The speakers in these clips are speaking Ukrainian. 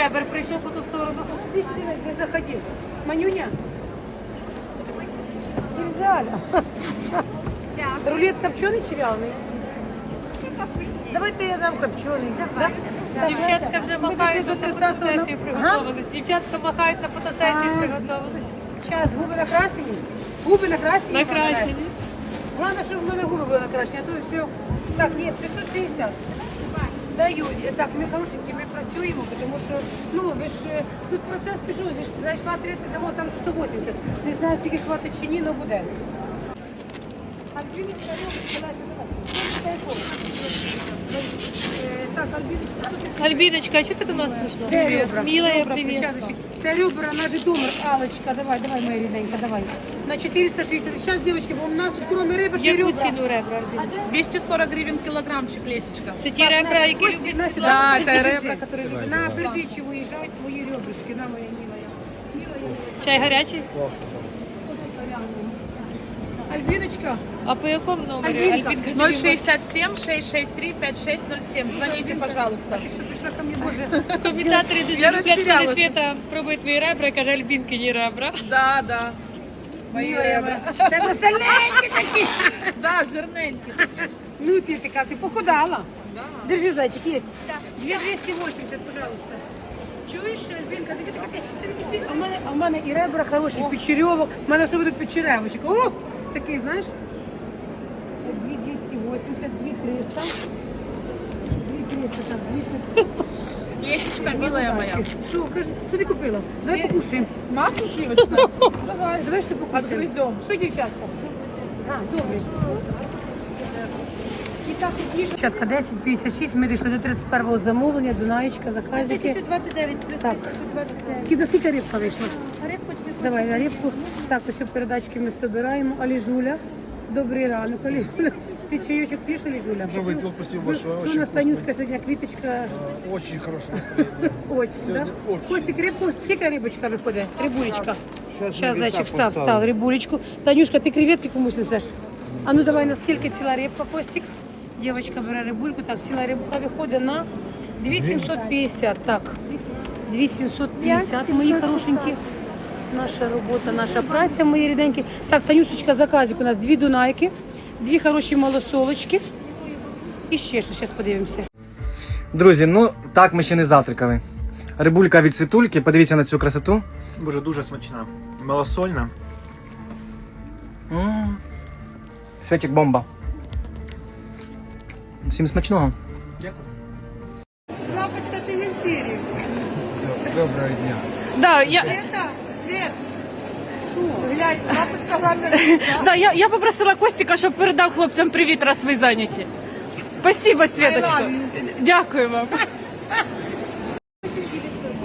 Поставщик ребер прийшов по ту сторону. Ти сюди не заходи. Манюня. Нельзя. Рулет копченый чи вяленый? Давайте я дам копченый. Да? Дівчатка вже Ми махають дійшли на до 30-го. фотосесії приготовились. Дівчатка махають на фотосесії А. приготовились. Зараз губи накрашені. Губи накрашені. Накрашені. Главное, щоб в мене губи були накрашені, а то все. Так, ні, 560. Даю. Так, ми хорошенькі, ми працюємо, тому що, ну, ви ж, е, тут процес пішов, ви ж зайшла 30, дамо там 180. Не знаю, скільки хватить чи ні, але буде. Альбіночка, Так, Альбіночка, Альбіночка, а що ти до нас прийшла? Де ребра? Милая, привіт. Це ребра, вона Житомир, Алочка, давай, давай, моя рідненька, давай На 460. Сейчас, девочки, бо у нас тут кроме риби ще й Яку ребра. ціну ребра? Альбіночка? 240 гривен килограммчик, Лесечка. Це ті ребра, які люблять На, сюди? Да, держи, это держи. ребра, которые любят. На передачу виїжджають твої ребрышки, на моя милая. Милая. Чай гарячий? Альбіночка, А по якому номеру? Альбінка. Альбінка, 067 663 5607. Звоните, пожалуйста. ти що прийшла ко мені, Боже? Коментатори дуже Я люблять, розтірялась. коли Света пробує твої ребра і каже, Альбінкині ребра. Да, да. Ребра. моя. Тебе сильненькі такі. Да, жирненькие. Ну ти така, ти похудала. Да. Держи, зайчик, есть. Да. 280, пожалуйста. Чуєш, Альбінка, дивись, ти- а в мене, а в мене і ребра хороші, печерьовок, в мене особливо печеревочка. О, такий, знаєш? 2280, 2300. 2300, так, 200. Лесечка, милая моя. Що, кажи, що ти купила? Давай покушаємо. Масло сливочное? Давай. Давай що покушаємо. Отгрызем. Що, дівчатка? А, добре. І так, і ті, що- Дівчатка, 10.56, ми дійшли до 31-го замовлення, Дунаєчка, заказики. 1029 плюс Так. 1029. Скільки скільки рибка вийшла? Рибку тобі Давай на рибку. Так, ось передачки ми збираємо. Аліжуля. Добрий ранок, Аліжуля. Ти чайочок п'єш, Аліжуля? Уже выпил, спасибо большое, Що у очень нас Танюшка сьогодні квіточка Очень хорошее настроение. очень, да? Очень. Костик, рибочка виходить? Рибулечка. Щас Зараз, ми зайчик, так став, поставимо. став рибулечку. Танюшка, ти креветки комусь? А ну давай, на скільки ціла рибка, Костик? Дівчинка бере рибульку, так, ціла рибка виходить на 2750, так. 2750, мої хорошенькі. Наша робота, наша праця, мої ріденькі. Так, Танюшечка, заказик у нас дві дунайки, дві хороші малосолочки. І ще що, зараз подивимося. Друзі, ну так ми ще не завтракали. Рибулька від світульки, подивіться на цю красоту. Боже, дуже смачна. Малосольна. М. Святик бомба. Всім смачного. Лапочка, ти в ефірі. Доброго дня. Да, я, Света, Свет. Глянь, да, я, я попросила Костіка, щоб передав хлопцям привіт, раз ви зайняті. Спасибо, Світочка. Дякую вам.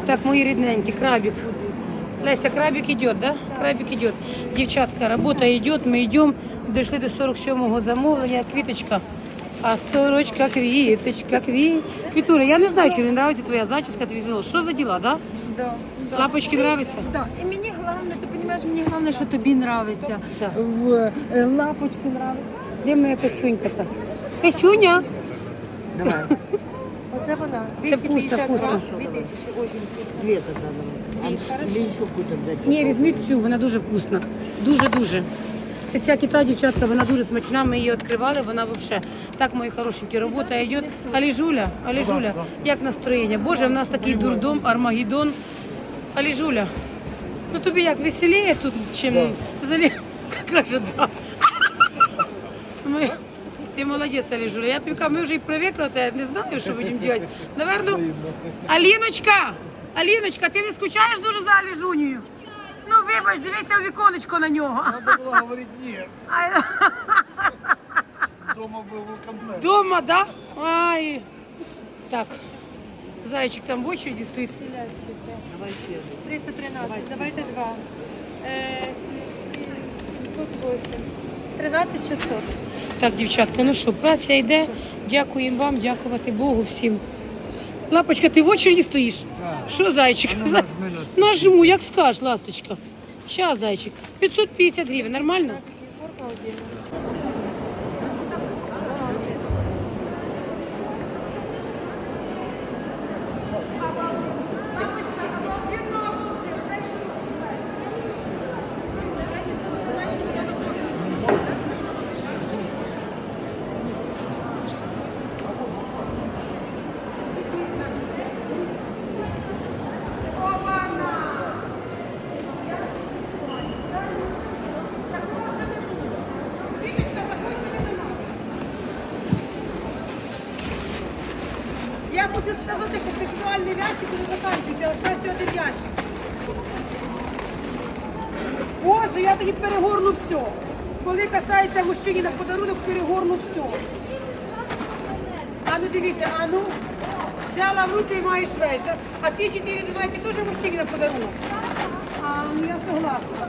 Так, мої рідненькі, крабик. Леся, крабик идет, да? Крабик идет. Дівчатка, робота идет, ми йдемо. Дійшли до 47-го замовлення, квіточка. А сорочка, квіточка, квіт. Квітура, я не знаю, чи мені нравиться твоя зачіска, твій золото. Що за діла, да? Да. Лапочки нравиться? Да. І мені головне, ти розумієш, мені головне, що тобі. Так. В е, лапочки нравиться. Де моя косюнька та? Косюня? Оце вона. Це вкусно, 250 вкусно. грам, 2000, очень. Две тогда Ні, візьміть цю, вона дуже вкусна. Дуже-дуже. Це ця кита, дівчатка, вона дуже смачна, ми її відкривали, вона взагалі. Так, мої хорошенькі, робота йде. Аліжуля, Аліжуля, як настроєння? Боже, в нас такий дурдом, Армагеддон. Аліжуля, ну тобі як веселіє тут, чим взагалі, каже, да. Ми... Ти молодець, Аліжуля. Я тобі кажу, ми вже і привикли, то я не знаю, що будемо робити. Наверно, Аліночка, Аліночка, ти не скучаєш дуже за Аліжунію? Ну, вибач, дивися у віконечко на нього. Было говорить нет. Ай, Дома был концерт. Дома, да? Ай. Так. Зайчик там в очереди стоит. 313, давайте два. Е, 708. 13 600. Так, дівчатка, ну що, праця йде. Дякуємо вам, дякувати Богу всім. Лапочка, ти в очереді стоїш? Що, зайчик? Нажму, як скажеш, ласточка. Щас, зайчик. 550 гривень, нормально? Я Я тоді перегорну все. Коли касається мужчині на подарунок, перегорну все. А ну дивіться, а ну, взяла в руки і маєш весь. А ті чотири донайки теж мужчині на подарунок. А, ну я согласна.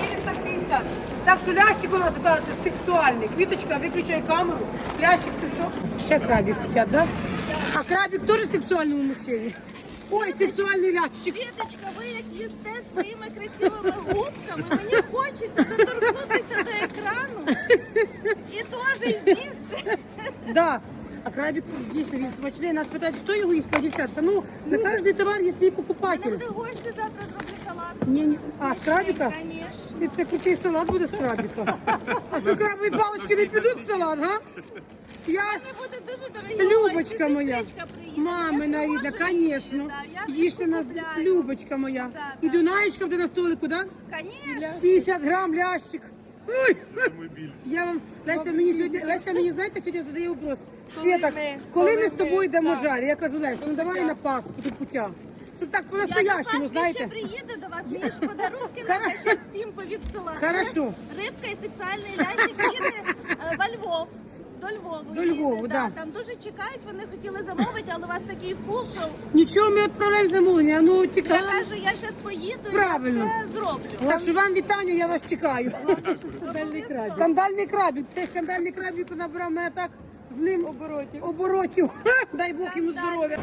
450. Так що лящик у нас да, сексуальний. Квіточка, виключай камеру. Лящик сексуальний. Ще крабик хотять, да? А крабик теж сексуальному мужчині. Ой, сексуальний лящик. Світочка, ви як їсте своїми красивими губками, мені хочеться доторкнутися до екрану і теж з'їсти. Да. А крабик дійсно він смачний. Нас питають, хто його їсть, дівчатка. Ну, на кожний товар є свій покупатель. буде гості, завтра зроблю салат. Ні, ні. А, з. І Це крутий салат буде з крабика. А що крабові палички не підуть в салат, га? Я ж Любочка моя, мамина рідна, звісно. Їжте нас. Любочка моя. І. Дунаєчка буде на столику, так? Конечно. 50 грам лящик. Ой, я вам, Леся мені сьогодні, Леся мені, знаєте, сьогодні задає вопрос. Света, ми- коли ми з тобою йдемо жарі? Я кажу, Леся, ну давай на Пасху до путя. Щоб так Я до Пасхи знаєте. ще приїду до вас, мені ж подарунки треба ще всім повідсилати. Хорошо. Рибка і сексуальний лящик їде е, во Львов. До Львову До їде, Львову, да. Там дуже чекають, вони хотіли замовити, але у вас такий фул, що Нічого, ми відправляємо замовлення, ну я тікай. кажу, я зараз поїду Правильно. і я все зроблю. Так що вам вітання, я вас чекаю. Скандальний крабик. Скандальний крабик. Цей скандальний крабик набрав мене так з ним оборотів. Оборотів. Дай Бог йому здоров'я.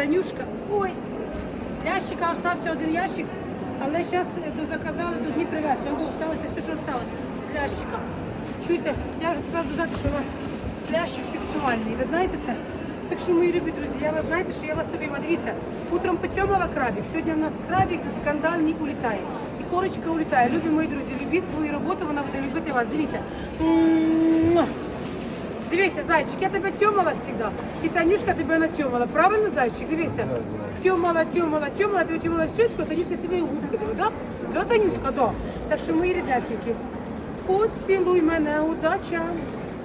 Танюшка, ой, ящика остався один ящик, але зараз дозаказали, повинні привезти. Там було сталося все, що сталося з. Чуєте, я вже тепер додати, що у вас лящик сексуальний. Ви знаєте це? Так що, мої любі друзі, я вас знаєте, що я вас обійма. Дивіться, утром поцьомала крабик, сьогодні в нас крабик скандальний улітає. І корочка улітає. Любі мої друзі, любіть свою роботу, вона буде любити вас. Дивіться. Дивися, зайчик, я тебе тьомала завжди. І Танюшка тебе натьомала. Правильно, зайчик? Дивися. Тьомала, тьомала, тьомала, тебе тьомала всючку, а Танюшка цілує губки. Да? Да, Танюшка, да. Так що мої рідесенькі. Поцілуй мене, удача.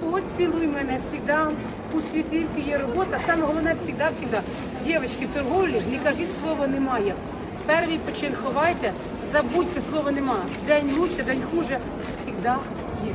Поцілуй мене завжди. У світильки є робота. Саме головне завжди, завжди. Дівчатки, торговлі не кажіть слова немає. Перший почин ховайте, забудьте слова нема. День лучше, день хуже. Завжди є.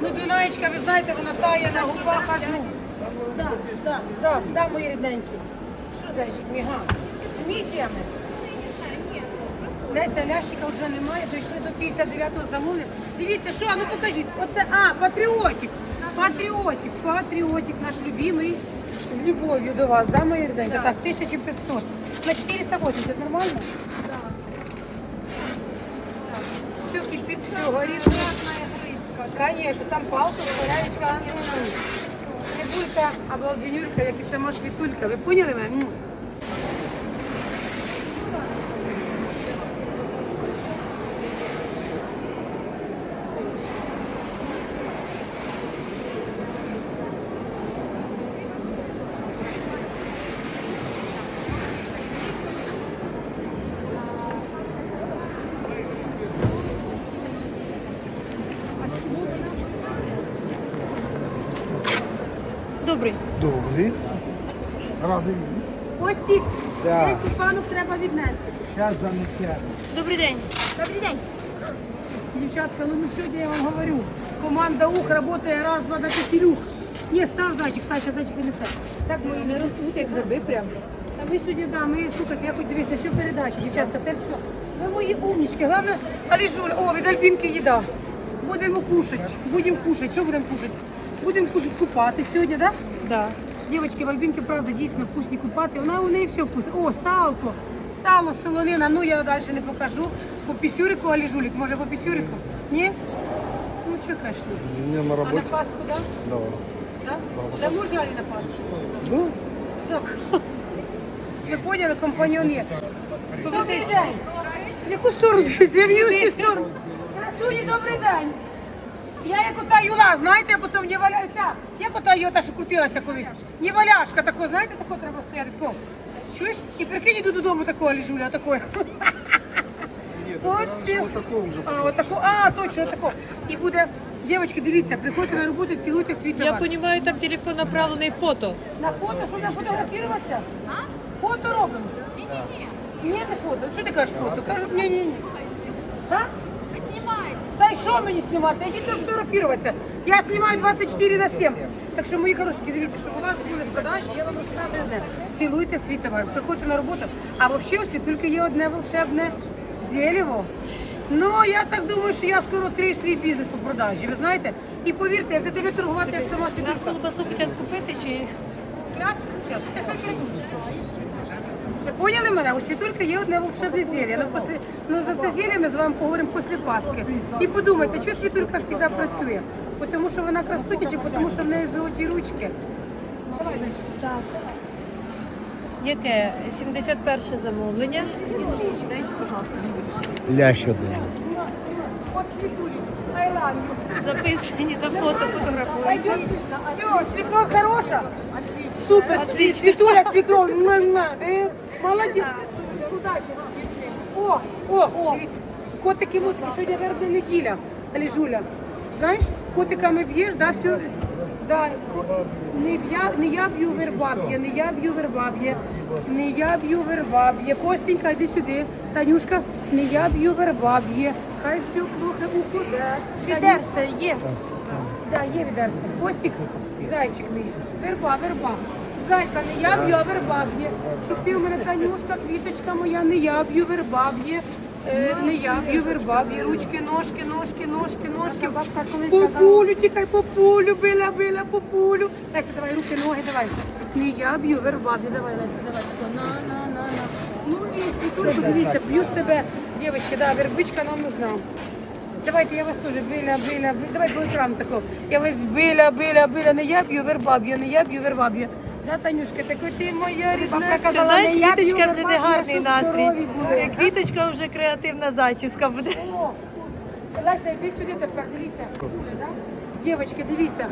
Ну, Дунаєчка, ви знаєте, вона тає на губах аж ну. Да, да, да, да, мої рідненькі. Що зайчик, міга? З мідіями. Леся, лящика вже немає, дійшли до 59-го замовлення. Дивіться, що, ну покажіть. Оце, а, патріотик. Патріотик, патріотик наш любимий. З любов'ю до вас, да, мої рідненькі? Так, 1500. На 480, нормально? Так. Все кипит, все горит. Конечно, там палка, порядочка. Світулька, обалденюлька, як і сама світулька. Ви поняли мене? М. Добрий. Радий. Костік, Деякий панок треба віднести. Сейчас занесем. Добрий день. Добрий день. Дівчатка, ну сьогодні я вам говорю. Команда УХ працює раз, два, на п'ятірюх. Ні, став зайчик, став, зараз зайчик несе. Так мої не ростуть, як гриби прям. А ми сьогодні, да, ми, слухайте, я хоч дивіться, що передачі, дівчатка, це все. Ви мої умнічки, головне, Аліжуль, о, від Альбінки їда. Будемо кушати, будемо кушати. Що будемо кушати? Будемо кушати купати сьогодні, так? Да? Да. Дівчатки, в Альбінки, правда, дійсно вкусні купати. Вона у неї все вкусне. О, салко, сало, солонина. Ну я далі не покажу. По пісюрику, Аліжулік, може по пісюрику? Ні? Ну, що, конечно. Меня на А на. Пасху, да? Да. Да? Да може Алі на Пасху? Ну. Так. Ви поняли, компаньон є. Добрий день. В яку сторону? Її усі сторони. Красуні, добрий день. Я як ота юла, знаєте, як ото мені валяються, як ота йота, що крутилася колись. Не валяшка тако, знаєте, тако треба стояти, тако. Чуєш? І прикинь, іду додому такого ліжуля, такого. Оці. А, отако, а, точно, отако. І буде, дівчатки, дивіться, приходьте на роботу, цілуйте свій Я товар. понимаю, там телефон направленный фото. На фото, що не фотографуватися? Фото робимо? Ні, ні, ні. Ні, не фото. Що ти кажеш фото? Кажуть, ні, ні, ні. А? Й що мені знімати? Йдіть фотографуватися. Я знімаю 24 на 7. Так що, мої хорошки, дивіться, щоб у вас були продажі, я вам розказую одне. Цілуйте свій товар, приходьте на роботу. А взагалі у світульки є одне волшебне зелево. Ну, я так думаю, що я скоро відкрию свій бізнес по продажі, ви знаєте? І повірте, я буду тебе торгувати як сама Нас світулька. колбасу хотят купити чи клясно. Яка кладуть? Ви поняли мене? У світульки є одне волшебне зілля. Ну, після, ну за це зілля ми з вами поговоримо після Пасхи. І подумайте, чого світулька завжди працює? Тому що вона красуня чи тому що в неї золоті ручки? Давай, значить. яке 71 замовлення? Лящ один. От love you. Записані до фото фотографують. Все, свекровь хороша. Супер, Сві- Світуля, свекровь. Муа, муа. Е, Молодець. Удачі. О, о. Котики муски, сьогодні вербна неділя. Аліжуля. Знаєш, котиками б'єш, да, все. Да. Не я, не я б'ю вербаб'є, не я б'ю вербаб'є, не я б'ю вербаб'є. Костенька, йди сюди. Танюшка, не я б'ю вербаб'є. Хай все плохо уходить. Відерце є. Да, є відерце. Костік, зайчик мій. Верба, верба. Зайка, не я б'ю, а верба б'є. Щоб ти у мене Танюшка, квіточка моя, не я б'ю, верба б'є. Е, не я б'ю, верба б'є. Ручки, ножки, ножки, ножки, ножки. Бабка колись По пулю, тікай по пулю, била, била, по пулю. Леся, давай, руки, ноги, давай. Не я б'ю, верба б'є. Давай, Леся, давай. тако, На, на, на, на. Ну і світульку, дивіться, б'ю себе. Дівчатки, да, вербичка нам нужна. Давайте я вас теж биля, биля, биля. Давай по екрану тако. Я вас биля, биля, биля. Не я б'ю, верба б'ю, не я б'ю, верба б'ю. Да, Танюшка, такой ти моя рідна. Бабка казала, не я Квіточка вже не гарний настрій. Квіточка вже креативна зачіска буде. Леся, йди сюди тепер, дивіться. Да? Дівчатки, дивіться.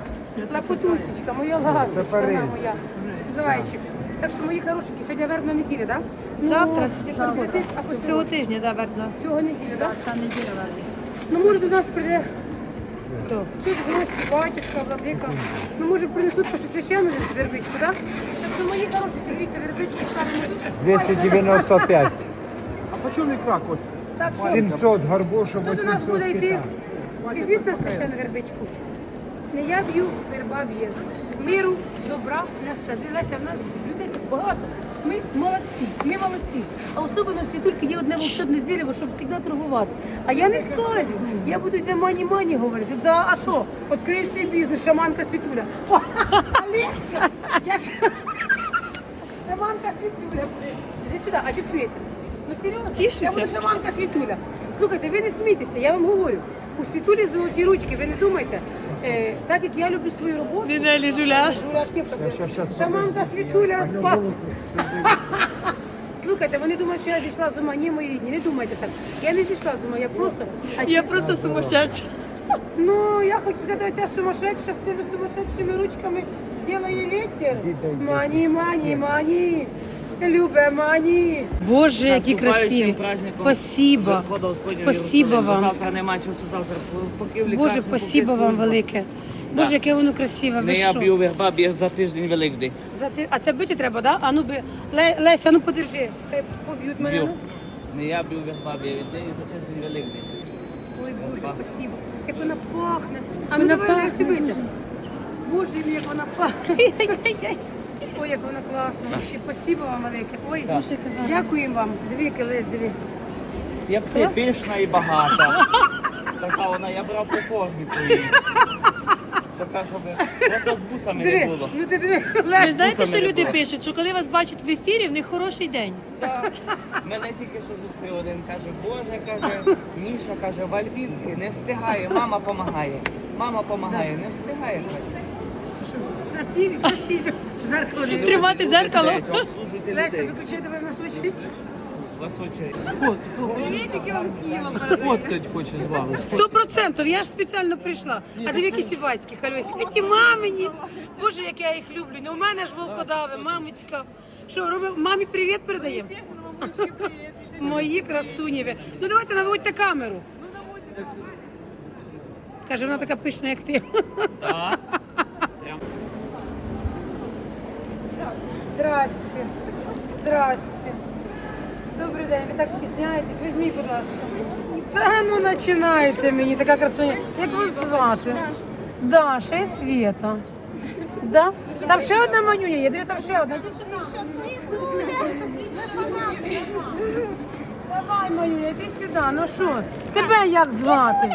Лапотусечка, моя ласточка, вона моя. Зайчик. Так що, мої хорошенькі, сьогодні вербна неділя, так? Да? Завтра? Ну, посвятить, посвятить. Цього тижня, да, верно. Цього неділя, так? Ця неділя вербна. Ну, може, до нас прийде Тут гості, батюшка, владика. Ну, може, принесуть щось священну вербичку, так? Так що, мої хороші, дивіться, вербичку ставимо тут. 295. А по чому ікра? Так що, 700 горбуша, хто до нас буде йти? Візьміть нам священну вербичку. Не я б'ю, верба б'є. Миру, добра, насади. Леся, в нас людей тут багато. Ми молодці, ми молодці. А особливо в світульки є одне волшебне зілля, щоб завжди торгувати. А я не скажу. Я буду за мані-мані говорити. Да, а що? Відкрию свій бізнес, шаманка світуля. О, Олеся, я ж... Шаманка світуля. Іди сюди, а чого смієшся? Ну серйозно, я буду шаманка світуля. Слухайте, ви не смійтеся, я вам говорю. У світулі золоті ручки, ви не думайте. Е, так як я люблю свою роботу, Мінелі Жуляш. Журашки Шаманка Світуля спа. Слухайте, вони думають, що я зійшла з ума. Ні, мої рідні, не думайте так. Я не зійшла з ума, я просто. А Я чи- просто сумасшедша. Ну, я хочу сказати, ця сумасшедша з цими сумасшедшими ручками делає ветер. Мані, мані, мані. Любе мані. Боже, які красиві. Спасибо. Спасибо вам. Завтра нема часу, завтра поки в Боже, поки спасибо вам служба. велике. Боже, яке воно красиве. Ви Не я що? б'ю верба, б'є за тиждень Великдень. За ти- А це бити треба, да? А ну би. Ле- Леся, ну подержи. Хай поб'ють мене. Б'ю. Ну. Не я б'ю верба, б'є за тиждень Великдень. Ой, Боже, спасибо. Як вона пахне. А ну давай Лесі бити. Боже, як вона пахне. Ой, як вона класна. Вообще, спасибо вам велике. Ой, дякуємо вам. Диви, яке Лесь, диви. Як ти пишна і багата. Така вона, я брав по формі твоїй. Така, щоб просто з бусами не Диви, було. ну ти диви, Ви Лесь. знаєте, що люди пишуть? Що коли вас бачать в ефірі, в них хороший день. Мене тільки що зустрів один, каже, Боже, каже, Міша каже, в Альбінки не встигає, мама помагає. Мама помагає, не встигає. каже. Красиві, красиві. Зеркало не Тримати дзеркало. Леся, виключай, давай на случай. Вас очередь. Привітики вам з Києва передаю. Фоткать хоче з вами. Сто процентів, я ж спеціально прийшла. А диви, які сівацькі, хальосі. Які мамині. Боже, як я їх люблю. Ну, у мене ж волкодави, мамицька. Що, робимо? Мамі привіт передаємо? Мої красунєві. Ну давайте наводьте камеру. Каже, вона така пишна, як ти. Здрасте. Здрасте. Добрий день, ви так стісняєтесь? Візьміть, будь ласка. Та ну починайте мені, така красуня. Як вас звати? Даша і Свєта. Да? Там ще одна манюня є, диви, там ще одна. Давай, манюня, іди сюди. Ну що, тебе як звати?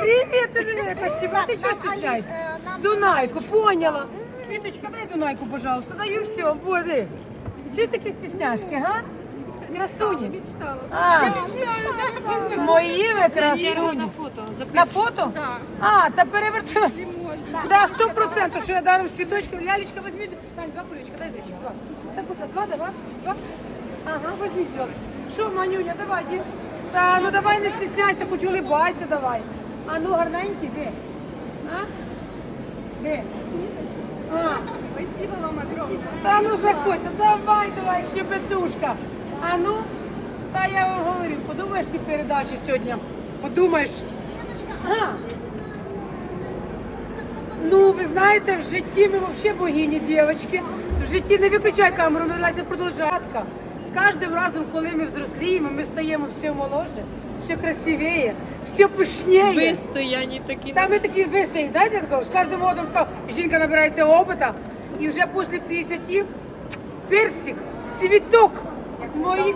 Привіт, ти яка щеба. Ти чого стісняєшся? Дунайку, поняла. Віточка, дай Дунайку, пожалуйста. Даю все, води. Що такі стісняшки, га? Красуні. А, мої ви красуні. фото. На фото? А, та перевертай. Да, сто процентів, що я даром цвіточки. Лялечка, візьміть. Тань, два кулечка, дай зайчик, два. Так, будь ласка, два, давай, два. Ага, візьміть, будь ласка. Що, Манюня, давай, ді. Та, ну давай не стісняйся, хоч улибайся, давай. А ну, гарненький, де? А? Де? А. Спасибо вам огромное. Та ну заходьте, давай, давай, щебетушка. А ну, та я вам говорю, подумаєш ти передачі сьогодні? Подумаєш. А. Ну, ви знаєте, в житті ми взагалі богині, дівчатки. В житті не виключай камеру, ми Леся продовжатка. З кожним разом, коли ми взросліємо, ми стаємо все моложе, все красивіше, все пишніє. Вистояні такі. Та ми такі вистоїть, знаєте, такого, з кожним годом така жінка набирається опита, і вже після 50 персик, цвіток, мої,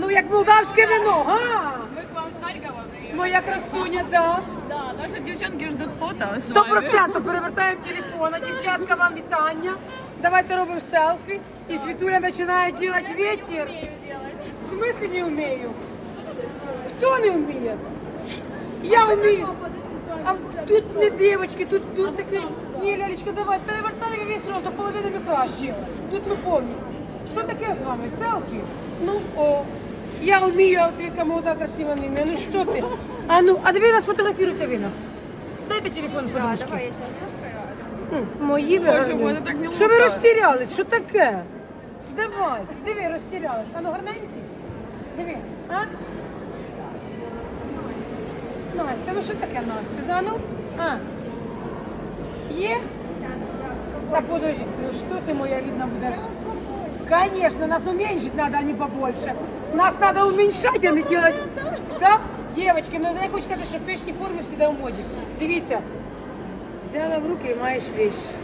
ну як молдавське вино, га? Мы к вам с Харькова приехали. Моя красуня, да. Да, наши девчонки ждут фото с Сто вами. процентів перевертаємо телефон, дівчатка, вам вітання. Давайте робимо селфі, і Світуля починає робити ветер. В смысле не вмію? Хто не вміє? Я вмію. А тут не дівчатки, тут, тут такі. Ні, Лялечка, давай, перевертай весь роз до половини ми краще. Тут ми повні. Що таке з вами? Селфі? Ну, о. Я вмію, а от яка молода, красива не вмію. Ну що ти? А ну, а ви нас фотографіруйте ви нас. Дайте телефон, давай, я тебе Мої ви в мене так не Що ви розтірялись? Що таке? Давай, диви, розтірялись. А ну гарненькі? Диви, а? Настя, ну що таке Настя? Да, ну? А? Є? Да подожди, ну что ты, моя видно, будешь? Конечно, нас уменьшить надо, а не побольше. Нас надо уменьшать, а не делать. Да? Девочки, ну я хочу сказати, що пишні форми всегда в моді. Дивіться, взяла в руки і маєш вещь.